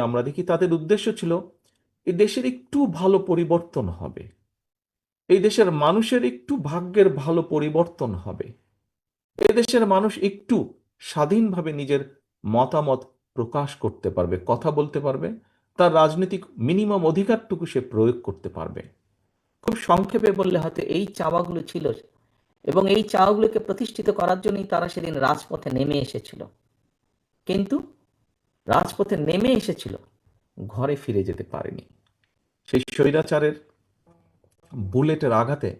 আমরা দেখি তাদের উদ্দেশ্য ছিল এই দেশের একটু ভালো পরিবর্তন হবে। এই দেশের মানুষের একটু ভাগ্যের ভালো পরিবর্তন হবে। এ দেশের মানুষ একটু স্বাধীনভাবে নিজের মতামত প্রকাশ করতে পারবে, কথা বলতে পারবে, তার রাজনৈতিক মিনিমাম অধিকারটুকু সে প্রয়োগ করতে পারবে। খুব সংক্ষেপে বললে হয়তো এই চাওয়াগুলো ছিল এবং এই চাওয়াগুলোকে প্রতিষ্ঠিত করার জন্যই তারা সেদিন রাজপথে নেমে এসেছিল। কিন্তু রাজপথে নেমে এসেছিল। ঘরে ফিরে যেতে পারেনি। সেই স্বৈরাচারের বুলেটের আঘাতে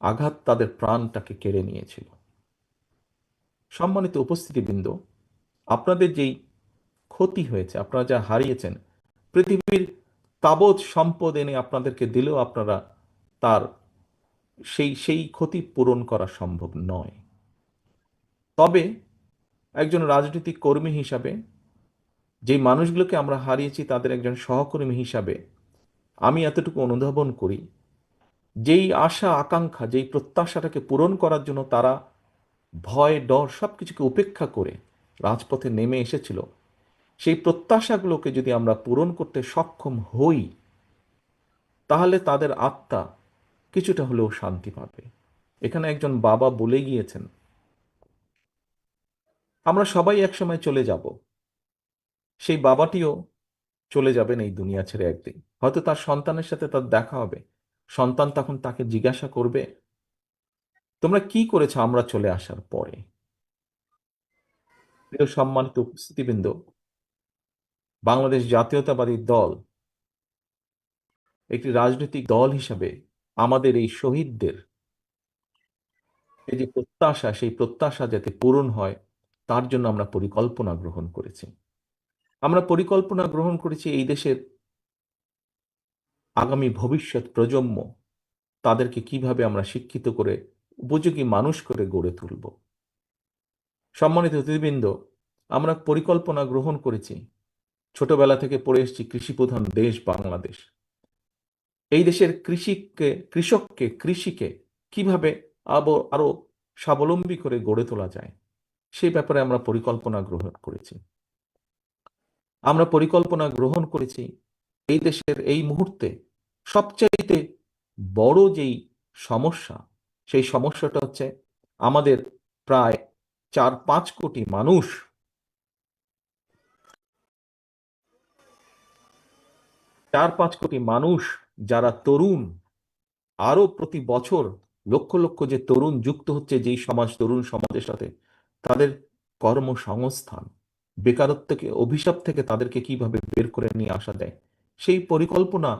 আঘাত তাদের প্রাণটাকে কেড়ে নিয়েছিল। সম্মানিত উপস্থিতিবৃন্দ, আপনাদের যেই ক্ষতি হয়েছে, আপনারা যা হারিয়েছেন, পৃথিবীর তাবৎ সম্পদ এনে আপনাদেরকে দিলেও আপনারা তার সেই সেই ক্ষতি পূরণ করা সম্ভব নয়। তবে একজন রাজনৈতিক কর্মী হিসাবে, যেই মানুষগুলোকে আমরা হারিয়েছি তাদের একজন সহকর্মী হিসাবে আমি এতটুকু অনুধাবন করি, যেই আশা, আকাঙ্ক্ষা, যেই প্রত্যাশাটাকে পূরণ করার জন্য তারা ভয়, ডর সব কিছুকে উপেক্ষা করে রাজপথে নেমে এসেছিল, সেই প্রত্যাশাগুলোকে যদি আমরা পূরণ করতে সক্ষম হই, তাহলে তাদের আত্মা কিছুটা হলেও শান্তি পাবে। এখানে একজন বাবা বলে গিয়েছেন আমরা সবাই একসময় চলে যাব। সেই বাবাটিও চলে যাবেন এই দুনিয়া ছেড়ে একদিন। হয়তো তার সন্তানের সাথে তার দেখা হবে। সন্তান তখন তাকে জিজ্ঞাসা করবে, তোমরা কি করেছ আমরা চলে আসার পরে? প্রিয় সম্মানিত উপস্থিতিবৃন্দ, বাংলাদেশ জাতীয়তাবাদী দল একটি রাজনৈতিক দল হিসাবে আমাদের এই শহীদদের যে প্রত্যাশা, সেই প্রত্যাশা যাতে পূরণ হয় তার জন্য আমরা পরিকল্পনা গ্রহণ করেছি। আমরা পরিকল্পনা গ্রহণ করেছি এই দেশের আগামী ভবিষ্যৎ প্রজন্ম তাদেরকে কীভাবে আমরা শিক্ষিত করে, উপযোগী মানুষ করে গড়ে তুলব। সম্মানিত অতিথিবৃন্দ, আমরা পরিকল্পনা গ্রহণ করেছি। ছোটবেলা থেকে পড়ে এসেছি কৃষিপ্রধান দেশ বাংলাদেশ। এই দেশের কৃষিকে, কৃষককে, কৃষিকে কীভাবে আবো, আরও স্বাবলম্বী করে গড়ে তোলা যায়? সেই ব্যাপারে আমরা পরিকল্পনা গ্রহণ করেছি। আমরা পরিকল্পনা গ্রহণ করেছি এই দেশের এই মুহূর্তে সবচাইতে বড় যেই সমস্যা, সেই সমস্যাটা হচ্ছে আমাদের প্রায় চার পাঁচ কোটি মানুষ চার পাঁচ কোটি মানুষ যারা তরুণ আরও প্রতি বছর লক্ষ লক্ষ যে তরুণ যুক্ত হচ্ছে যেই সমাজ, তরুণ সমাজের সাথে তাদের কর্মসংস্থান বেকারত্বকে অভিশাপ থেকে তাদেরকে কীভাবে বের করে নিয়ে আসা দেয় সেই পরিকল্পনা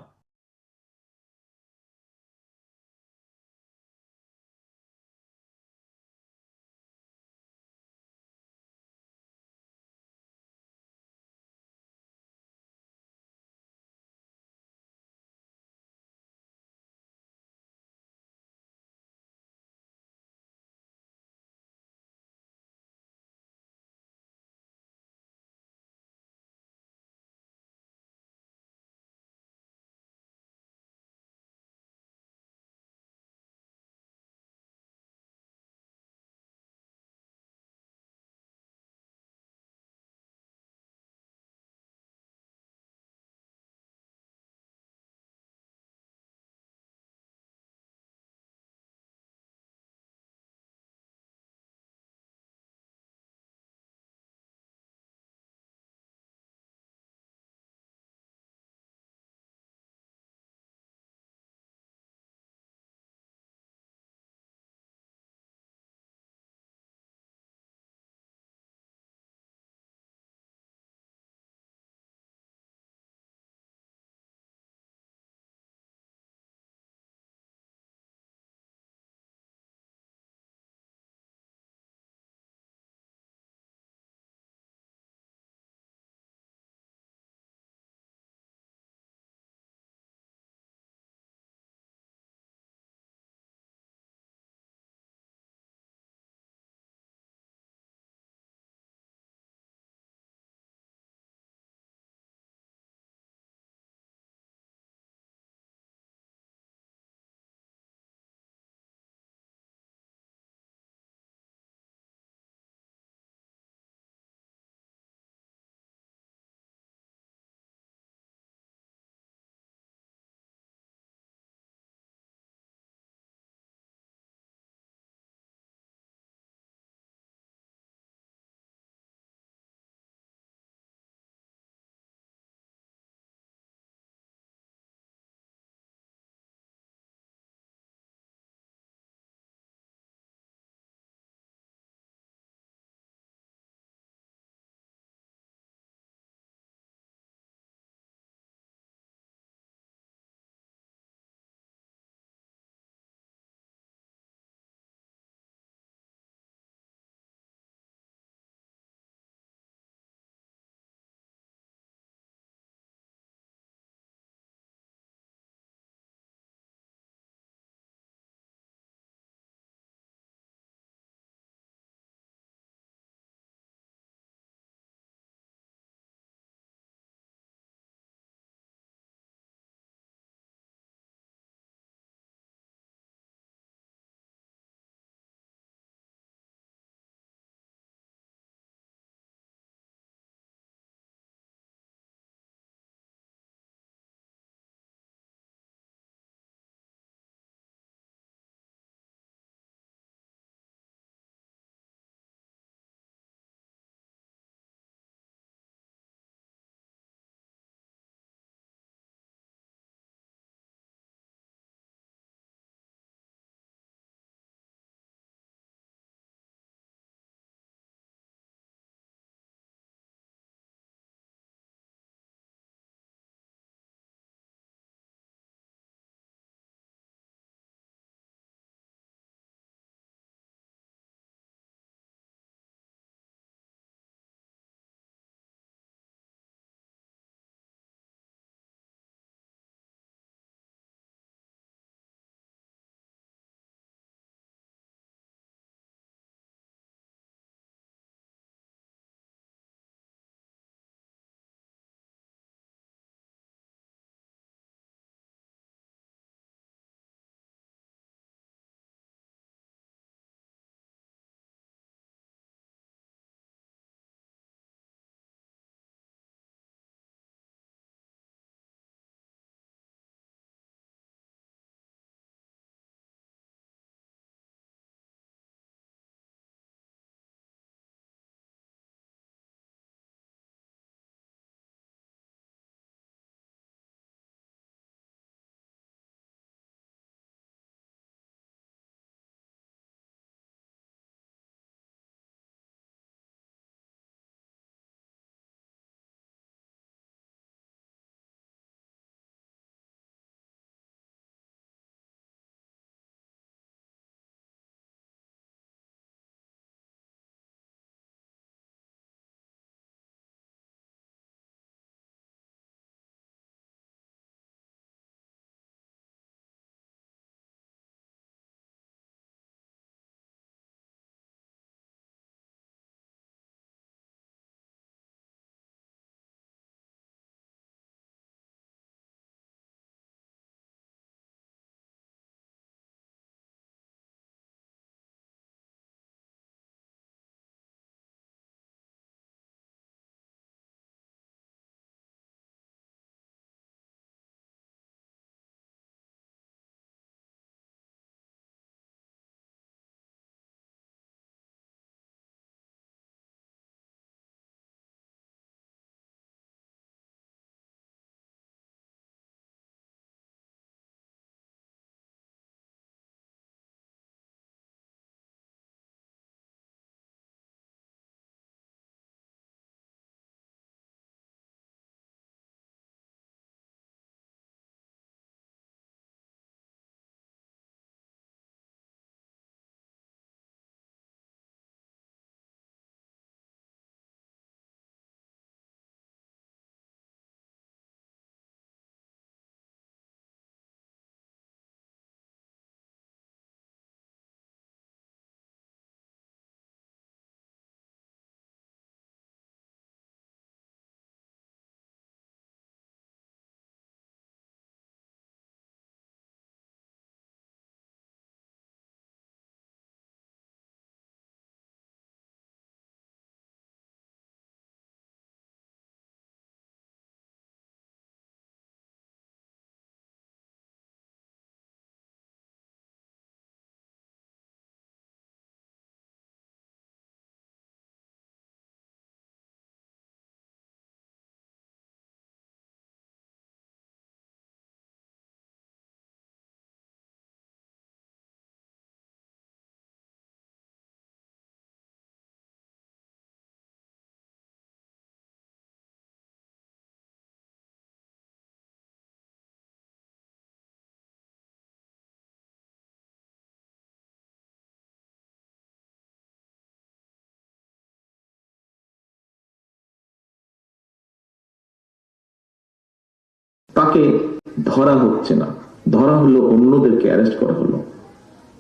তাকে ধরা হচ্ছে না। ধরা হলো অন্যদেরকে অ্যারেস্ট করা হলো।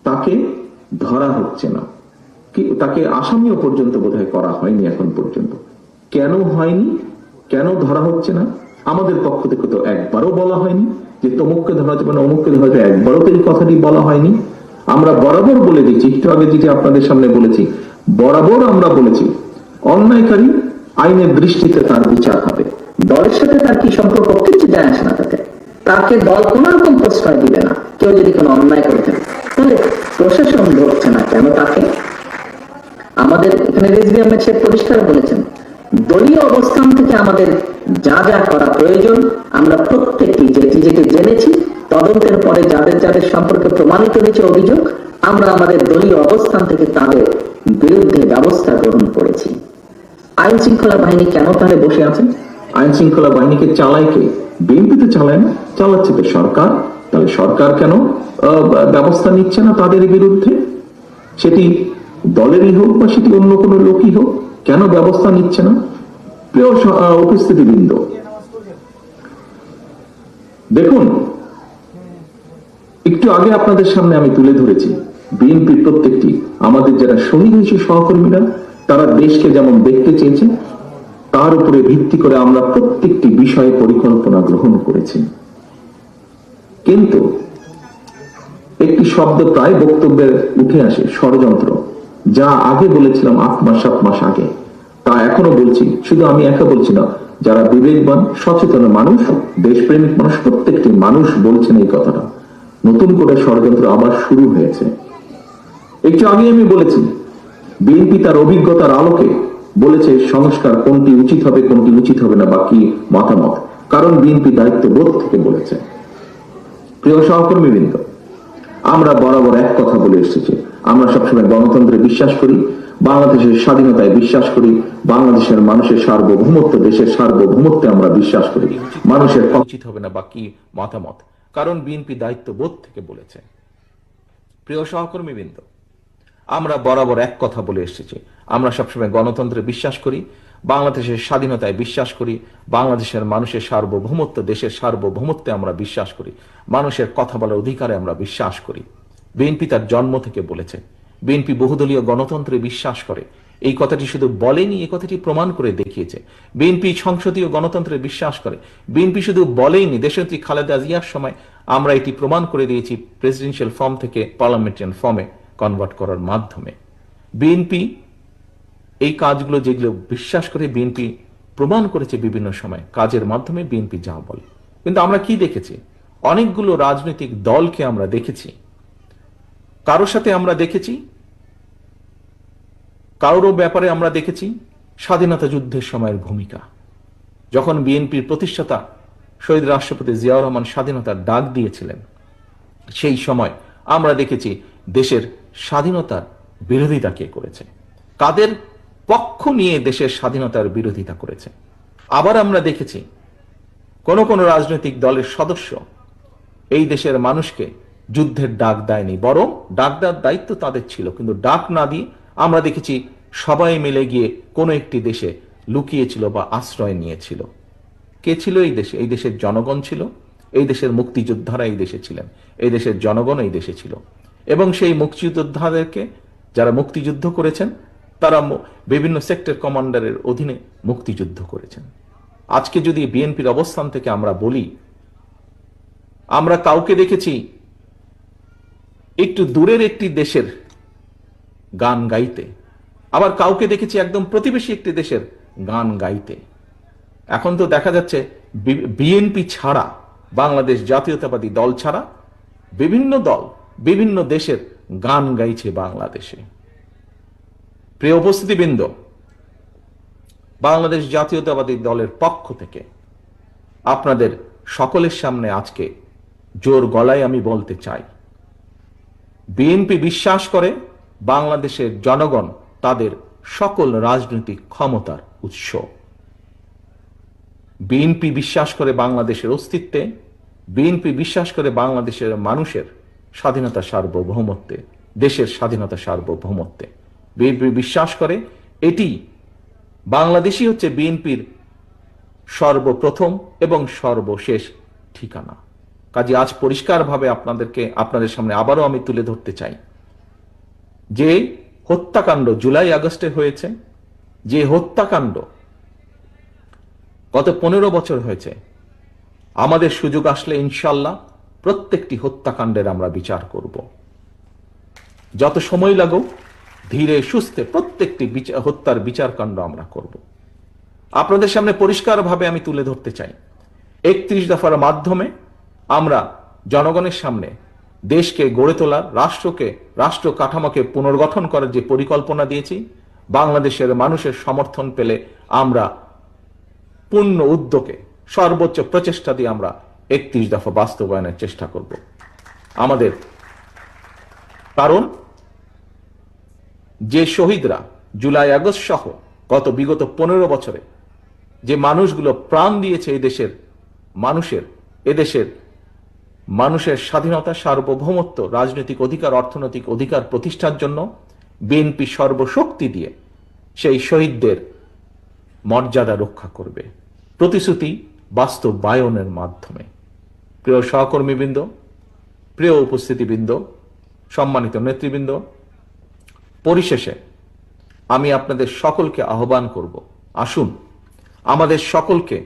তাকে ধরা হচ্ছে না। তাকে আসামিও পর্যন্ত বোধহয় করা হয়নি এখন পর্যন্ত। কেন হয়নি? কেন ধরা হচ্ছে না? আমাদের পক্ষ থেকে তো একবারও বলা হয়নি যে তমুককে ধরা যাবে না অমুককে ধরা যাবে একবারও তো এই কথাটি বলা হয়নি। আমরা বরাবর বলে দিচ্ছি, একটু আগে যেটি আপনাদের সামনে বলেছি, বরাবর আমরা বলেছি, অন্যায়কারী আইনের দৃষ্টিতে তার বিচার হবে। দলের সাথে তার কি সম্পর্ক? কিছু আসে না। তাকে দল কোন রকম প্রশ্রয় দিবে না? কেউ যদি কোনো অন্যায় করে থাকে, তাহলে প্রশাসন ধরছে না কেন তাকে? আমাদের এখানে রেজবি আহমেদ সাহেব পরিষ্কার বলেছেন, দলীয় অবস্থান থেকে আমাদের যা যা করা প্রয়োজন, আমরা প্রত্যেকটি যেটি যেটি জেনেছি, তদন্তের পরে যাদের যাদের সম্পর্কে প্রমাণিত হয়েছে অভিযোগ, আমরা আমাদের দলীয় অবস্থান থেকে তাদের বিরুদ্ধে ব্যবস্থা গ্রহণ করেছি। আইন শৃঙ্খলা বাহিনী কেন তাহলে বসে আছেন আইন শৃঙ্খলা বাহিনীকে চালায় কে? বিএনপি তো চালায় না। চালাচ্ছে তো সরকার। তাহলে সরকার কেন ব্যবস্থা নিচ্ছে না তাদের বিরুদ্ধে? সেটি দলেরই হোক বা সেটি অন্য কোনো লোকই হোক, কেন ব্যবস্থা নিচ্ছে না? প্রিয় উপস্থিতিবৃন্দ, দেখুন, একটু আগে আপনাদের সামনে আমি তুলে ধরেছি বিএনপির প্রত্যেকটি, আমাদের যারা হয়েছে সহকর্মীরা, তারা দেশকে যেমন দেখতে চেয়েছে, তার উপরে ভিত্তি করে আমরা প্রত্যেকটি বিষয়ে পরিকল্পনা গ্রহণ করেছি। কিন্তু একটি শব্দ প্রায় বক্তব্যে উঠে আসে, ষড়যন্ত্র। যা আগে বলেছিলাম আট মাস, সাত মাস আগে, তা এখনও বলছি। শুধু আমি একা বলছি না, যারা বিবেকবান, সচেতন মানুষ, দেশপ্রেমিক মানুষ, প্রত্যেকটি মানুষ বলছেন এই কথাটা। নতুন করে ষড়যন্ত্র আবার শুরু হয়েছে। একটু আগে আমি বলেছি, বিএনপি তার অভিজ্ঞতার আলোকে বলেছে সংস্কার কোনটি উচিত হবে, কোনটি উচিত হবে না, বাকি মতামত। কারণ বিএনপি দায়িত্ববোধ থেকে বলেছে। প্রিয় সহকর্মীবৃন্দ, আমরা বরাবর এক কথা বলে এসেছি। আমরা সবসময় গণতন্ত্রে বিশ্বাস করি, বাংলাদেশের স্বাধীনতায় বিশ্বাস করি, বাংলাদেশের মানুষের সার্বভৌমত্ব, দেশের সার্বভৌমত্বে আমরা বিশ্বাস করি। মানুষের উচিত হবে না বাকি মতামত, কারণ বিএনপি দায়িত্ববোধ থেকে বলেছে। প্রিয় সহকর্মীবৃন্দ, আমরা বরাবর এক কথা বলে এসেছি। আমরা সবসময় গণতন্ত্রে বিশ্বাস করি বাংলাদেশের স্বাধীনতায় বিশ্বাস করি, বাংলাদেশের মানুষের সার্বভৌমত্ব, দেশের সার্বভৌমত্বে আমরা বিশ্বাস করি, মানুষের কথা বলার অধিকারে আমরা বিশ্বাস করি। বিএনপি তার জন্ম থেকে বলেছে। বিএনপি বহুদলীয় গণতন্ত্রে বিশ্বাস করে। এই কথাটি শুধু বলেনি, এই কথাটি প্রমাণ করে দেখিয়েছে। বিএনপি সংসদীয় গণতন্ত্রে বিশ্বাস করে। বিএনপি শুধু বলেইনি, দেশনেত্রী খালেদা জিয়ার সময় আমরা এটি প্রমাণ করে দিয়েছি প্রেসিডেন্সিয়াল ফর্ম থেকে পার্লামেন্টারিয়ান ফর্মে কনভার্ট করার মাধ্যমে। বিএনপি এই কাজগুলো যেগুলো বিশ্বাস করে বিএনপি প্রমাণ করেছে বিভিন্ন সময়, কাজের মাধ্যমে বিএনপি যা বলে। কিন্তু আমরা কি দেখেছি? অনেকগুলো রাজনৈতিক দলকে আমরা দেখেছি। কারোর সাথে আমরা দেখেছি, কারোর ব্যাপারে আমরা দেখেছি স্বাধীনতা যুদ্ধের সময়ের ভূমিকা। যখন বিএনপির প্রতিষ্ঠাতা শহীদ রাষ্ট্রপতি জিয়াউর রহমান স্বাধীনতার ডাক দিয়েছিলেন, সেই সময় আমরা দেখেছি দেশের স্বাধীনতার বিরোধিতা কে করেছে। কাদের পক্ষ নিয়ে দেশের স্বাধীনতার বিরোধিতা করেছে। আবার আমরা দেখেছি, কোন কোন রাজনৈতিক দলের সদস্য এই দেশের মানুষকে যুদ্ধের ডাক দেয়নি, বরং ডাক দেওয়ার দায়িত্ব তাদের ছিল। কিন্তু ডাক না দিয়ে আমরা দেখেছি, সবাই মিলে গিয়ে কোনো একটি দেশে লুকিয়েছিল বা আশ্রয় নিয়েছিল। কে ছিল এই দেশে? এই দেশের জনগণ ছিল। এই দেশের মুক্তিযোদ্ধারা এই দেশে ছিলেন। এই দেশের জনগণ এই দেশে ছিল। এবং সেই মুক্তিযোদ্ধাদেরকে যারা মুক্তিযুদ্ধ করেছেন তারা বিভিন্ন সেক্টর কমান্ডারের অধীনে মুক্তিযুদ্ধ করেছেন। আজকে যদি বিএনপির অবস্থান থেকে আমরা বলি, আমরা কাউকে দেখেছি একটু দূরের একটি দেশের গান গাইতে, আবার কাউকে দেখেছি একদম প্রতিবেশী একটি দেশের গান গাইতে। এখন তো দেখা যাচ্ছে বিএনপি ছাড়া, বাংলাদেশ জাতীয়তাবাদী দল ছাড়া বিভিন্ন দল বিভিন্ন দেশের গান গাইছে বাংলাদেশে। প্রিয় উপস্থিতিবৃন্দ, বাংলাদেশ জাতীয়তাবাদী দলের পক্ষ থেকে আপনাদের সকলের সামনে আজকে জোর গলায় আমি বলতে চাই, বিএনপি বিশ্বাস করে বাংলাদেশের জনগণ তাদের সকল রাজনৈতিক ক্ষমতার উৎস। বিএনপি বিশ্বাস করে বাংলাদেশের অস্তিত্বে, বিএনপি বিশ্বাস করে বাংলাদেশের মানুষের স্বাধীনতা সার্বভৌমত্বে, দেশের স্বাধীনতা সার্বভৌমত্বে। বিএনপি বিশ্বাস করে, এটি বাংলাদেশই হচ্ছে বিএনপির সর্বপ্রথম এবং সর্বশেষ ঠিকানা। কাজে আজ পরিষ্কারভাবে আপনাদেরকে, আপনাদের সামনে আবারও আমি তুলে ধরতে চাই। যে হত্যাকাণ্ড জুলাই আগস্টে হয়েছে, যে হত্যাকাণ্ড গত পনেরো বছর হয়েছে, আমাদের সুযোগ আসলে ইনশাল্লাহ প্রত্যেকটি হত্যাকাণ্ডের আমরা বিচার করব। যত সময় লাগুক ধীরে সুস্থে প্রত্যেকটি হত্যার বিচারকাণ্ড আমরা করব। আপনাদের সামনে পরিষ্কারভাবে আমি তুলে ধরতে চাই। একত্রিশ দফার মাধ্যমে আমরা জনগণের সামনে দেশকে গড়ে তোলার, রাষ্ট্রকে, রাষ্ট্র কাঠামোকে পুনর্গঠন করার যে পরিকল্পনা দিয়েছি, বাংলাদেশের মানুষের সমর্থন পেলে আমরা পূর্ণ উদ্যোগে সর্বোচ্চ প্রচেষ্টা দিয়ে আমরা একত্রিশ দফা বাস্তবায়নের চেষ্টা করব। আমাদের কারণ যে শহীদরা জুলাই আগস্ট সহ গত বিগত পনেরো বছরে যে মানুষগুলো প্রাণ দিয়েছে এই দেশের মানুষের এদেশের মানুষের স্বাধীনতা, সার্বভৌমত্ব, রাজনৈতিক অধিকার, অর্থনৈতিক অধিকার প্রতিষ্ঠার জন্য বিএনপি সর্বশক্তি দিয়ে সেই শহীদদের মর্যাদা রক্ষা করবে। প্রতিশ্রুতি বাস্তবায়নের মাধ্যমে। প্রিয় সহকর্মীবৃন্দ, প্রিয় উপস্থিতিবৃন্দ, সম্মানিত নেতৃবৃন্দ পরিশেষে আমি আপনাদের সকলকে আহ্বান করব, আসুন আমাদের সকলকে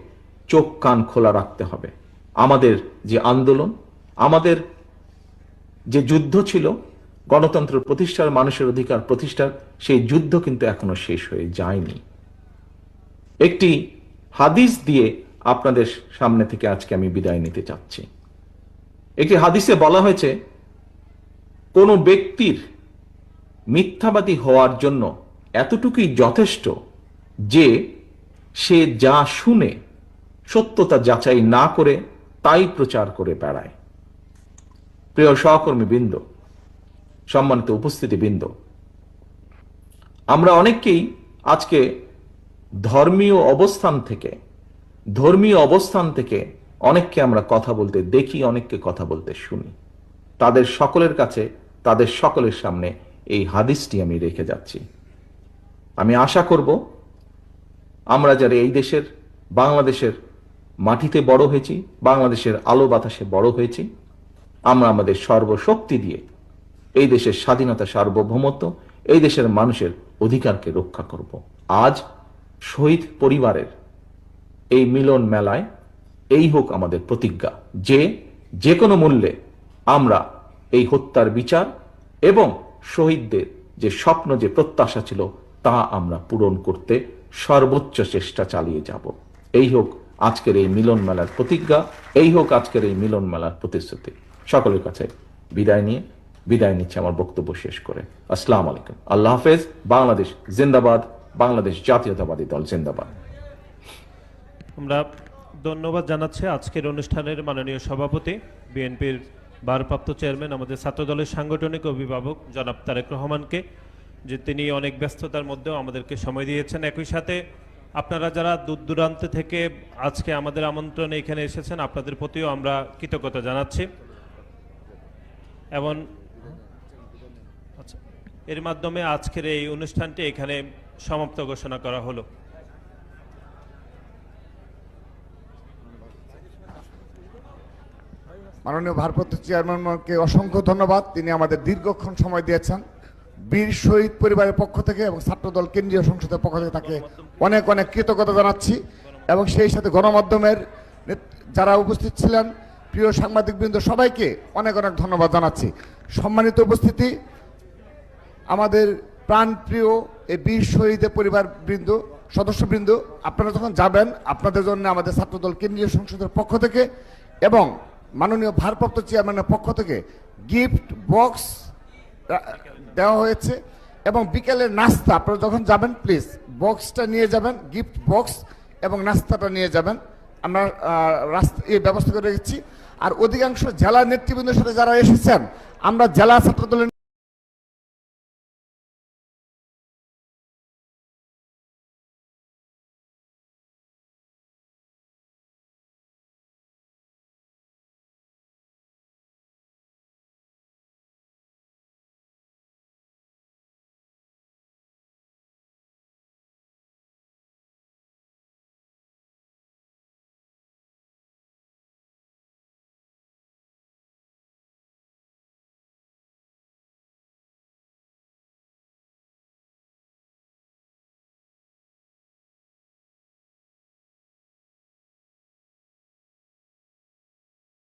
চোখ কান খোলা রাখতে হবে। আমাদের যে আন্দোলন, আমাদের যে যুদ্ধ ছিল, গণতন্ত্র প্রতিষ্ঠার মানুষের অধিকার প্রতিষ্ঠার, সেই যুদ্ধ কিন্তু এখনও শেষ হয়ে যায়নি। একটি হাদিস দিয়ে আপনাদের সামনে থেকে আজকে আমি বিদায় নিতে চাচ্ছি। একটি হাদিসে বলা হয়েছে, কোনো ব্যক্তির মিথ্যাবাদী হওয়ার জন্য এতটুকুই যথেষ্ট যে সে যা শুনে সত্যতা যাচাই না করে তাই প্রচার করে বেড়ায়। প্রিয় সহকর্মী বৃন্দ, সম্মানিত উপস্থিতি বৃন্দ, আমরা অনেককেই আজকে ধর্মীয় অবস্থান থেকে, ধর্মীয় অবস্থান থেকে অনেককে আমরা কথা বলতে দেখি, অনেককে কথা বলতে শুনি। তাদের সকলের কাছে, তাদের সকলের সামনে এই হাদিসটি আমি রেখে যাচ্ছি। আমি আশা করব আমরা যারা এই দেশের, বাংলাদেশের মাটিতে বড় হয়েছি, বাংলাদেশের আলো বাতাসে বড় হয়েছি, আমরা আমাদের সর্বশক্তি দিয়ে এই দেশের স্বাধীনতা সার্বভৌমত্ব, এই দেশের মানুষের অধিকারকে রক্ষা করব। আজ শহীদ পরিবারের এই মিলন মেলায় এই হোক আমাদের প্রতিজ্ঞা যে যে কোনো মূল্যে আমরা এই হত্যার বিচার এবং শহীদদের যে স্বপ্ন, যে প্রত্যাশা ছিল, তা আমরা পূরণ করতে সর্বোচ্চ চেষ্টা চালিয়ে যাব। এই হোক আজকের এই মিলন মেলার প্রতিজ্ঞা, এই হোক আজকের এই মিলন মেলার প্রতিশ্রুতি। সকলের কাছে বিদায় নিয়ে, বিদায় নিচ্ছে আমার বক্তব্য শেষ করে। আসসালাম আলাইকুম। আল্লাহ হাফেজ। বাংলাদেশ জিন্দাবাদ। বাংলাদেশ জাতীয়তাবাদী দল জিন্দাবাদ। আমরা ধন্যবাদ জানাচ্ছি আজকের অনুষ্ঠানের মাননীয় সভাপতি, বিএনপির ভারপ্রাপ্ত চেয়ারম্যান আমাদের ছাত্রদলের সাংগঠনিক অভিভাবক জনাব তারেক রহমানকে, যে তিনি অনেক ব্যস্ততার মধ্যেও আমাদেরকে সময় দিয়েছেন। একই সাথে আপনারা যারা দূর দূরান্ত থেকে আজকে আমাদের আমন্ত্রণে এখানে এসেছেন, আপনাদের প্রতিও আমরা কৃতজ্ঞতা জানাচ্ছি। এবং আচ্ছা এর মাধ্যমে আজকের এই অনুষ্ঠানটি এখানে সমাপ্ত ঘোষণা করা হলো। মাননীয় ভারপ্রাপ্ত চেয়ারম্যানকে অসংখ্য ধন্যবাদ। তিনি আমাদের দীর্ঘক্ষণ সময় দিয়েছেন। বীর শহীদ পরিবারের পক্ষ থেকে এবং ছাত্রদল কেন্দ্রীয় সংসদের পক্ষ থেকে তাকে অনেক অনেক কৃতজ্ঞতা জানাচ্ছি এবং সেই সাথে গণমাধ্যমের যারা উপস্থিত ছিলেন, প্রিয় সাংবাদিকবৃন্দ, সবাইকে অনেক অনেক ধন্যবাদ জানাচ্ছি। সম্মানিত উপস্থিতি, আমাদের প্রাণপ্রিয় এই বীর শহীদের পরিবার বৃন্দ সদস্যবৃন্দ, আপনারা যখন যাবেন, আপনাদের জন্য আমাদের ছাত্রদল কেন্দ্রীয় সংসদের পক্ষ থেকে এবং মাননীয় ভারপ্রাপ্ত চেয়ারম্যানের পক্ষ থেকে গিফট বক্স দেওয়া হয়েছে এবং বিকেলের নাস্তা, আপনারা যখন যাবেন প্লিজ বক্সটা নিয়ে যাবেন, গিফট বক্স এবং নাস্তাটা নিয়ে যাবেন। আমরা রাস্তা এই ব্যবস্থা করে রেখেছি। আর অধিকাংশ জেলা নেতৃবৃন্দের সাথে যারা এসেছেন, আমরা জেলা ছাত্রদলের